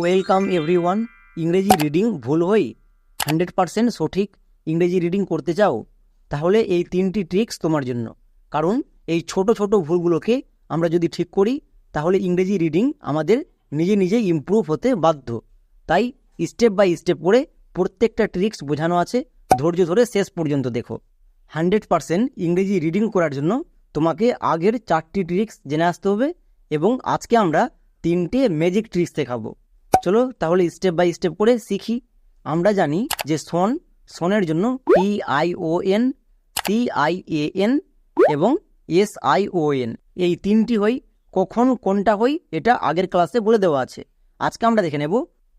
Welcome everyone ইংরেজি reading ভুল হই হান্ড্রেড পারসেন্ট সঠিক ইংরেজি রিডিং করতে চাও, তাহলে এই তিনটি ট্রিক্স তোমার জন্য। কারণ এই ছোট ছোট ভুলগুলোকে আমরা যদি ঠিক করি, তাহলে ইংরেজি রিডিং আমাদের নিজে নিজে ইমপ্রুভ হতে বাধ্য। তাই স্টেপ বাই স্টেপ করে প্রত্যেকটা ট্রিক্স বোঝানো আছে, ধৈর্য ধরে শেষ পর্যন্ত দেখো। হান্ড্রেড পারসেন্ট ইংরেজি রিডিং করার জন্য তোমাকে আগের চারটি ট্রিক্স জেনে আসতে হবে এবং আজকে আমরা তিনটে ম্যাজিক ট্রিক্স দেখাবো। চলো তাহলে স্টেপ বাই স্টেপ করে শিখি। আমরা জানি যে সন সনের জন্য P I O N C I A N এবং এস আই ও এন এই তিনটি হই, কখন কোনটা হই, এটা আগের ক্লাসে বলে দেওয়া আছে। আজকে আমরা দেখে নেব।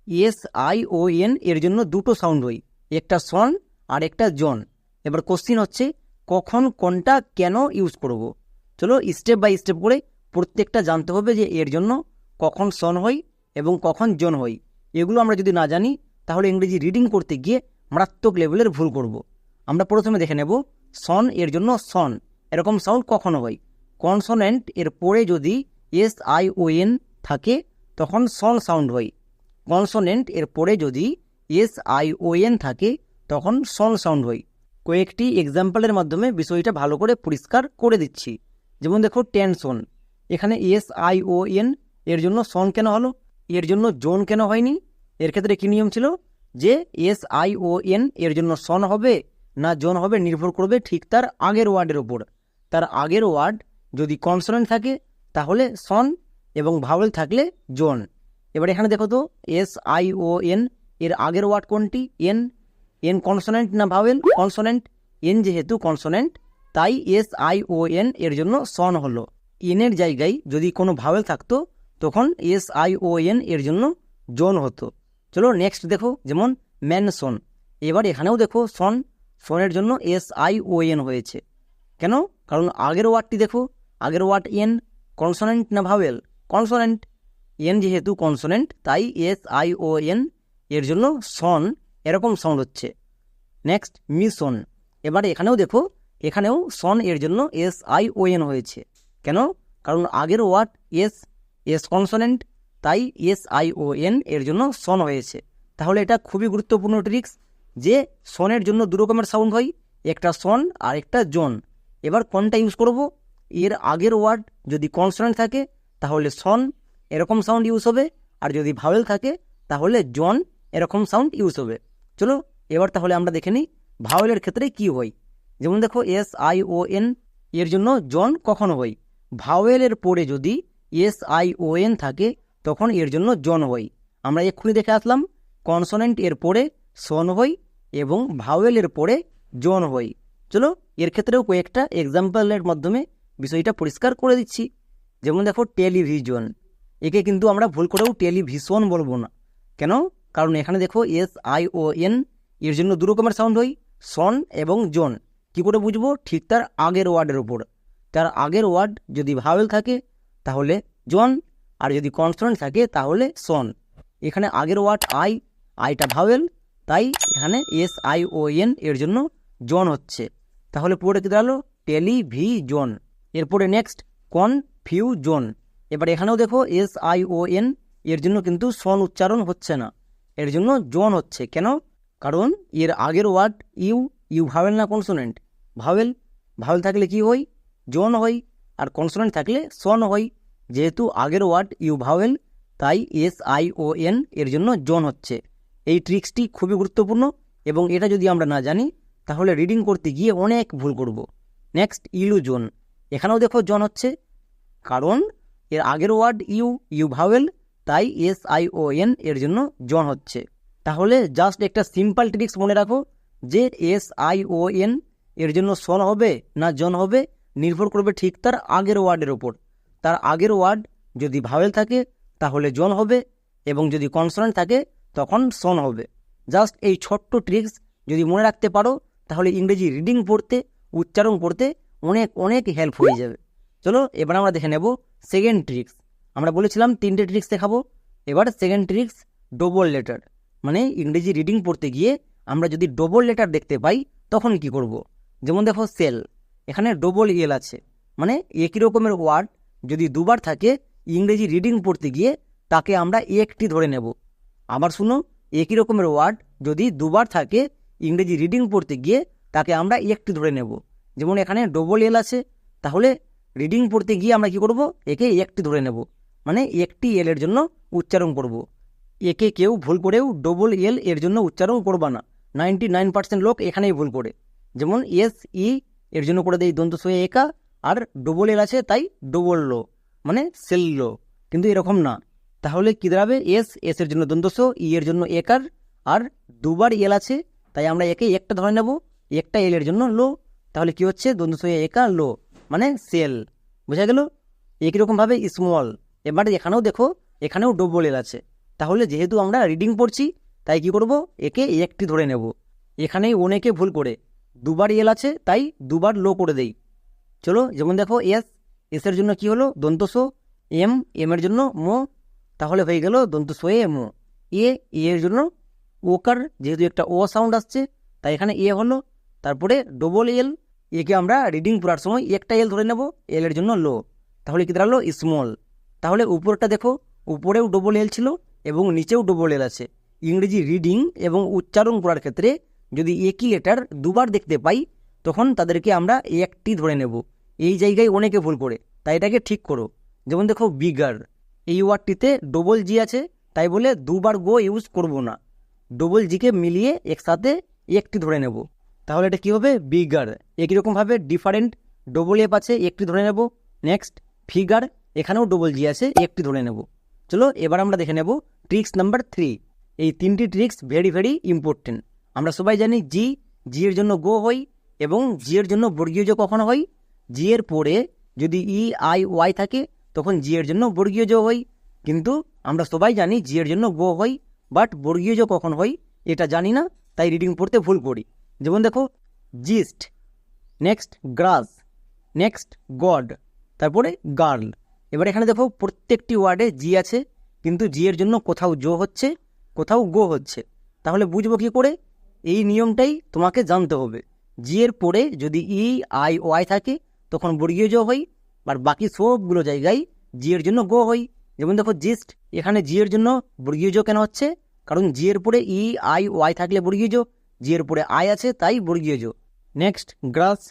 এস আই ও এন এর জন্য দুটো সাউন্ড হই, একটা সন আর একটা জন। এবার কোশ্চিন হচ্ছে, কখন কোনটা কেন ইউজ করব? চলো স্টেপ বাই স্টেপ করে প্রত্যেকটা জানতে হবে যে এর জন্য কখন সন হই এবং কখন জন হই, এগুলো আমরা যদি না জানি, তাহলে ইংরেজি রিডিং করতে গিয়ে মারাত্মক লেভেলের ভুল করব। আমরা প্রথমে দেখে নেব সন এর জন্য সন এরকম সাউন্ড কখনো হয়? কনসোনেন্ট এর পরে যদি এস আই ও এন থাকে, তখন সন সাউন্ড হয়। কনসোনেন্ট এর পরে যদি এস আই ও এন থাকে, তখন সন সাউন্ড হয়। কয়েকটি এক্সাম্পলের মাধ্যমে বিষয়টা ভালো করে পরিষ্কার করে দিচ্ছি। যেমন দেখো টেনশন এখানে এস আই ও এন এর জন্য সন কেন হলো? এর জন্য জোন কেন হয়নি? এর ক্ষেত্রে কী নিয়ম ছিল? যে এস আই ও এন এর জন্য সন হবে না জোন হবে নির্ভর করবে ঠিক তার আগের ওয়ার্ডের ওপর তার আগের ওয়ার্ড যদি কনসোনেন্ট থাকে, তাহলে সন এবং ভাওয়েল থাকলে জোন। এবার এখানে দেখো তো, এস আই ও এন এর আগের ওয়ার্ড কোনটি? এন। এন কনসোনেন্ট না ভাওয়েল কনসোনেন্ট এন যেহেতু কনসোনেন্ট তাই এস আই ও এন এর জন্য সন হলো। এনের জায়গায় যদি কোনো ভাওয়েল থাকতো তখন এস আই ও এন এর জন্য জোন হতো। চলো নেক্সট দেখো যেমন ম্যান ম্যানসন এবার এখানেও দেখো সন সনের জন্য এস আই ও এন হয়েছে। কেন? কারণ আগের ওয়ার্ডটি দেখো, আগের ওয়ার্ড এন কনসোনেন্ট না ভাওয়েল কনসোনেন্ট এন যেহেতু কনসোনেন্ট তাই এস আই ও এন এর জন্য সন এরকম সাউন্ড হচ্ছে। নেক্সট মিশন এবার এখানেও দেখো, এখানেও সন এর জন্য এস আই ও এন হয়েছে। কেন? কারণ আগের ওয়ার্ড এস এস কনসোনেন্ট, তাই এস আই ও এন এর জন্য সন হয়েছে তাহলে এটা খুবই গুরুত্বপূর্ণ ট্রিক্স যে সনের জন্য দু রকমের সাউন্ড হয়, একটা সন আর একটা জন। এবার কোনটা ইউজ করব? এর আগের ওয়ার্ড যদি কনসোনেন্ট থাকে, তাহলে সন এরকম সাউন্ড ইউজ হবে, আর যদি ভাওয়েল থাকে, তাহলে জন এরকম সাউন্ড ইউজ হবে। চলো, এবার তাহলে আমরা দেখে নিই ভাওয়েলের ক্ষেত্রে কি হয়। যেমন দেখো, এস আই ও এন এর জন্য জন কখনো হয়। ভাওয়েলের পরে যদি এস আই ও এন থাকে, তখন এর জন্য জন হয় আমরা এক্ষুনি দেখে আসলাম কনসোনেন্ট এর পরে সন হই এবং ভাওয়েলের পরে জন হই। চলো, এর ক্ষেত্রেও কয়েকটা এক্সাম্পলের মাধ্যমে বিষয়টা পরিষ্কার করে দিচ্ছি। যেমন দেখো টেলিভিশন একে কিন্তু আমরা ভুল করেও টেলিভিশন বলব না। কেন? কারণ এখানে দেখো এস আই ও এন এর জন্য দু রকমের সাউন্ড হয় সন এবং জন। কি করে বুঝব? ঠিক তার আগের ওয়ার্ডের ওপর তার আগের ওয়ার্ড যদি ভাওয়েল থাকে তাহলে জন, আর যদি কনসোনেন্ট থাকে তাহলে সন এখানে আগের ওয়ার্ড আই আইটা ভাওয়েল তাই এখানে এস আই ও এন এর জন্য জন হচ্ছে। তাহলে পুরোটা কি দাঁড়াল? টেলিভিজন এরপরে নেক্সট কনফিউজন এবার এখানেও দেখো এস আই ও এন এর জন্য কিন্তু সন উচ্চারণ হচ্ছে না। এর জন্য জন হচ্ছে। কেন? কারণ এর আগের ওয়ার্ড ইউ ইউ ভাওয়েল না কনসোনেন্ট ভাওয়েল ভাওয়েল থাকলে কি হয়? জন হয়। আর কনসোনেন্ট থাকলে সন হয়। যেহেতু আগের ওয়ার্ড ইউ ভাওয়েল তাই এস আই ও এন এর জন্য জন হচ্ছে। এই ট্রিক্সটি খুবই গুরুত্বপূর্ণ এবং এটা যদি আমরা না জানি, তাহলে রিডিং করতে গিয়ে অনেক ভুল করব। নেক্সট ইলুজন এখানেও দেখো জন হচ্ছে, কারণ এর আগের ওয়ার্ড ইউ ইউ ভাওয়েল তাই এস আই ও এন এর জন্য জন হচ্ছে। তাহলে জাস্ট একটা সিম্পল ট্রিক্স মনে রাখো, যে এস আই ও এন এর জন্য সন হবে না জন হবে নির্ভর করবে ঠিক তার আগের ওয়ার্ডের ওপর তার আগের ওয়ার্ড যদি ভাওয়েল থাকে, তাহলে জন হবে, এবং যদি কনসোনেন্ট থাকে, তখন সন হবে। জাস্ট এই ছোট্ট ট্রিক্স যদি মনে রাখতে পারো, তাহলে ইংরেজি রিডিং পড়তে, উচ্চারণ পড়তে অনেক অনেক হেল্প হয়ে যাবে। চলো, এবার আমরা দেখে নেব সেকেন্ড ট্রিক্স। আমরা বলেছিলাম তিনটে ট্রিক্স দেখাবো। এবার সেকেন্ড ট্রিক্স, ডবল লেটার। মানে ইংরেজি রিডিং পড়তে গিয়ে আমরা যদি ডবল লেটার দেখতে পাই, তখন কি করব। যেমন দেখো, সেল। এখানে ডবল এল আছে। মানে একই রকমের ওয়ার্ড যদি দুবার থাকে, ইংরেজি রিডিং পড়তে গিয়ে তাকে আমরা একটি ধরে নেব। আবার শুনো একই রকমের ওয়ার্ড যদি দুবার থাকে, ইংরেজি রিডিং পড়তে গিয়ে তাকে আমরা একটি ধরে নেব। যেমন এখানে ডবল এল আছে, তাহলে রিডিং পড়তে গিয়ে আমরা কি করব? একে একটি ধরে নেব। মানে একটি এল এর জন্য উচ্চারণ করব। একে কেউ ভুল করেও ডবল এল এর জন্য উচ্চারণ করবা না। নাইনটি নাইন পার্সেন্ট লোক এখানেই ভুল করে। যেমন এস ই এর জন্য করে দেয় দন্ত সয়ে একা, আর ডবল এল আছে তাই ডবল লো মানে সেল লো কিন্তু এরকম না। তাহলে কী দাঁড়াবে? এস এস এর জন্য দন্তস ই এর জন্য একার, আর দুবার এল আছে, তাই আমরা একে একটা ধরে নেব, একটা এল এর জন্য লো। তাহলে কি হচ্ছে? দন্তস একা, লো মানে সেল। বোঝা গেল? একই রকমভাবে স্মল এবার এখানেও দেখো, এখানেও ডবল এল আছে। তাহলে যেহেতু আমরা রিডিং পড়ছি, তাই কি করব? একে একটি ধরে নেব। এখানেই অনেকে ভুল করে। দুবার এল আছে, তাই দুবার লো করে দেই। চলো, যেমন দেখো এস এসের জন্য কি হলো? দন্তস এম এম এর জন্য মো তাহলে হয়ে গেল দন্তস এ মো এ এর জন্য ওকার যেহেতু একটা ও সাউন্ড আসছে, তাই এখানে এ হলো। তারপরে ডবল এল একে আমরা রিডিং পড়ার সময় একটা এল ধরে নেব এল এর জন্য লো তাহলে কি দাঁড়াল? স্মল তাহলে উপরটা দেখো, উপরেও ডবল এল ছিল এবং নিচেও ডবল এল আছে। ইংরেজি রিডিং এবং উচ্চারণ করার ক্ষেত্রে যদি একই লেটার দুবার দেখতে পাই, তখন তাদেরকে আমরা একটি ধরে নেব। এই জায়গায় অনেকে ভুল করে, তাই এটাকে ঠিক করো। যেমন দেখো বিগার এই ওয়ার্ডটিতে ডবল জি আছে, তাই বলে দুবার গো ইউজ করব না। ডবল জিকে মিলিয়ে একসাথে একটি ধরে নেব। তাহলে এটা কী হবে? বিগার একই রকমভাবে ডিফারেন্ট ডবল এফ আছে, একটি ধরে নেব। নেক্সট ফিগার এখানেও ডবল জি আছে, একটি ধরে নেব। চলো, এবার আমরা দেখে নেব ট্রিক্স নাম্বার থ্রি এই তিনটি ট্রিক্স ভেরি ভেরি ইম্পর্টেন্ট আমরা সবাই জানি জি জি এর জন্য গো হই এবং জি এর জন্য বর্গীয় যোগ কখন হই জি এর পরে যদি ই আই ওয়াই থাকে, তখন জি এর জন্য বর্গীয় যোগ হই কিন্তু আমরা সবাই জানি জি এর জন্য গো হই বাট বর্গীয় যোগ কখন হই এটা জানি না, তাই রিডিং পড়তে ভুল করি। যেমন দেখো gist next grass next god তারপরে গার্ল এবার এখানে দেখো, প্রত্যেকটি ওয়ার্ডে জি আছে, কিন্তু জি এর জন্য কোথাও জো হচ্ছে, কোথাও গো হচ্ছে। তাহলে বুঝব কী করে? এই নিয়মটাই তোমাকে জানতে হবে। জি এর পরে যদি ই আই ওয়াই থাকে, তখন বর্গীয় জো হয়, আর বাকি সবগুলো জায়গায় জি এর জন্য গো হয়। যেমন দেখো জিস্ট এখানে জি এর জন্য বর্গীয় জো কেন হচ্ছে? কারণ জি এর পরে ই আই ওয়াই থাকলে বর্গীয় জো জি এর পরে আই আছে, তাই বর্গীয় জো নেক্সট গ্রাস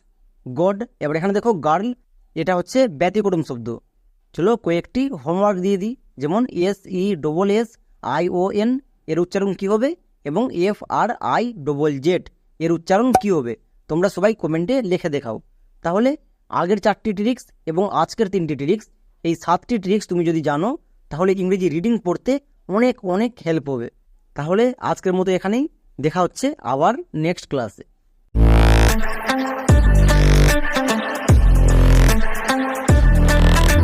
গড এবার এখানে দেখো গার্ল এটা হচ্ছে ব্যতিক্রম শব্দ। চলো কয়েকটি হোমওয়ার্ক দিয়ে দিই। যেমন S E double S I O N এর উচ্চারণ কী হবে? এবং F R I double Z এর উচ্চারণ কী হবে? তোমরা সবাই কমেন্টে লিখে দেখাও। তাহলে আগের চারটি ট্রিক্স এবং আজকের তিনটি ট্রিক্স, এই সাতটি ট্রিক্স তুমি যদি জানো, তাহলে ইংরেজি রিডিং পড়তে অনেক অনেক হেল্প হবে। তাহলে আজকের মতো এখানেই, দেখা হচ্ছে আবার নেক্সট ক্লাসে।